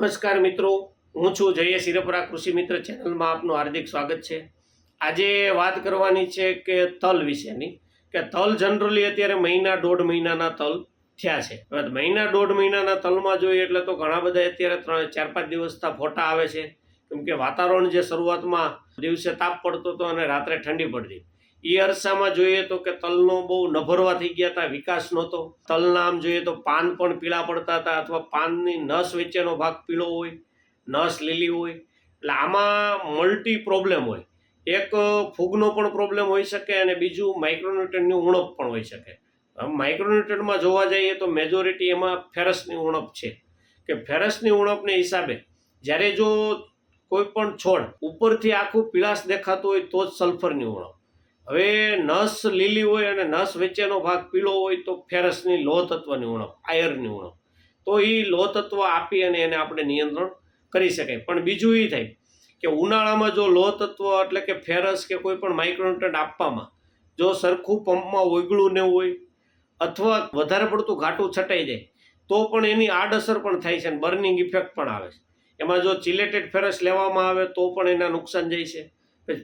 નમસ્કાર મિત્રો. હું છું જય શિરપરા કૃષિ મિત્ર ચેનલમાં આપનું હાર્દિક સ્વાગત છે. આજે વાત કરવાની છે કે તલ વિશેની. કે તલ જનરલી અત્યારે મહિના દોઢ મહિનાના તલ થયા છે. હવે મહિના દોઢ મહિનાના તલમાં જોઈએ એટલે તો ઘણા બધા અત્યારે ત્રણ, ચાર, પાંચ દિવસના ફોટા આવે છે. કેમ કે વાતાવરણ જે શરૂઆતમાં દિવસે તાપ પડતો હતો અને રાત્રે ઠંડી પડતી. એ અરસામાં જોઈએ તો કે તલનો બહુ નભરવા થઈ ગયા હતા વિકાસ નહોતો. તલના આમ જોઈએ તો પાન પણ પીળા પડતા હતા અથવા પાનની નસ વચ્ચેનો ભાગ પીળો હોય, નસ લીલી હોય. એટલે આમાં મલ્ટી પ્રોબ્લેમ હોય. એક ફૂગનો પણ પ્રોબ્લેમ હોઈ શકે અને બીજું માઇક્રોન્યુટ્રનની ઉણપ પણ હોઈ શકે. માઇક્રોન્યુટ્રનમાં જોવા જઈએ તો મેજોરિટી એમાં ફેરસની ઉણપ છે. કે ફેરસની ઉણપને હિસાબે જ્યારે જો કોઈ પણ છોડ ઉપરથી આખું પીળાશ દેખાતું હોય તો જ સલ્ફરની ઉણપ. હવે નસ લીલી હોય અને નસ વચ્ચેનો ભાગ પીળો હોય તો ફેરસની લોહ તત્વની ઉણપ આયરની ઉણપ. તો એ લોહ તત્વ આપી અને એને આપણે નિયંત્રણ કરી શકાય. પણ બીજું એ થાય કે ઉનાળામાં જો લોહ તત્વ એટલે કે ફેરસ કે કોઈ પણ માઇક્રોન્યુટ્રન્ટ આપવામાં, જો સરખું પંપમાં ઓગળું ને હોય અથવા વધારે પડતું ઘાટું છટાઈ જાય, તો પણ એની આડઅસર પણ થાય છે અને બર્નિંગ ઇફેક્ટ પણ આવે છે. એમાં જો ચિલેટેડ ફેરસ લેવામાં આવે તો પણ એના નુકસાન જાય છે.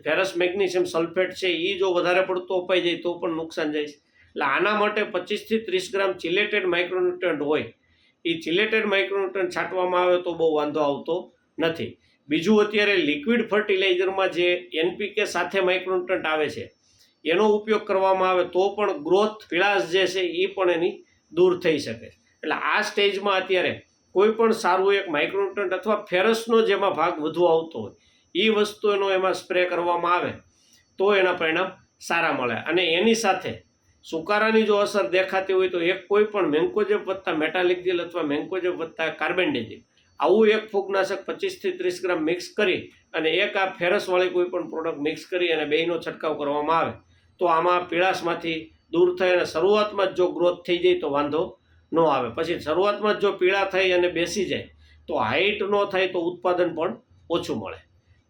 ફેરસ મેગ્નેશિયમ સલ્ફેટ છે એ જો વધારે પડતો અપાઈ જાય તો પણ નુકસાન જાય છે. એટલે આના માટે પચીસથી ત્રીસ ગ્રામ ચિલેટેડ માઇક્રોન્યુટ્રન્ટ હોય એ ચિલેટેડ માઇક્રોન્યુટ્રન્ટ છાંટવામાં આવે તો બહુ વાંધો આવતો નથી. બીજું અત્યારે લિક્વિડ ફર્ટિલાઇઝરમાં જે એનપીકે સાથે માઇક્રોન્યુટ્રન્ટ આવે છે, એનો ઉપયોગ કરવામાં આવે તો પણ ગ્રોથ ફિલાસ જે છે એ પણ એની દૂર થઈ શકે એટલે આ સ્ટેજમાં અત્યારે કોઈ પણ સારું એક માઇક્રોન્યુટ્રન્ટ અથવા ફેરસનો જેમાં ભાગ વધુ આવતો હોય એ વસ્તુ એનો એમાં સ્પ્રે કરવામાં આવે, તો એના પરિણામ સારા મળે. અને એની સાથે સુકારાની જો અસર દેખાતી હોય તો એક કોઈ પણ મેન્કોજેબ વત્તા મેટાલિક જેલ અથવા મેન્કોજેબ વત્તા કાર્બેન્ડેજિલ આવું એક ફૂગનાશક પચીસથી ત્રીસ ગ્રામ મિક્સ કરી અને એક આ ફેરસવાળી કોઈ પણ પ્રોડક્ટ મિક્સ કરી અને બેયનો છંટકાવ કરવામાં આવે, તો આમાં પીળાશમાંથી દૂર થઈ અને શરૂઆતમાં જ જો ગ્રોથ થઈ જાય તો વાંધો ન આવે. પછી શરૂઆતમાં જ જો પીળા થઈ અને બેસી જાય, તો હાઇટ ન થાય તો ઉત્પાદન પણ ઓછું મળે.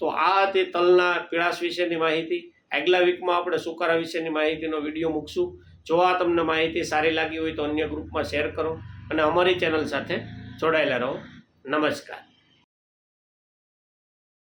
તો આ હતી તલના પીળાશ વિશેની માહિતી. આગલા વીકમાં આપણે સુકારા વિશેની માહિતીનો વીડિયો મૂકશું. જો આ તમને માહિતી સારી લાગી હોય તો અન્ય ગ્રુપમાં શેર કરો અને અમારી ચેનલ સાથે જોડાયેલા રહો. નમસ્કાર.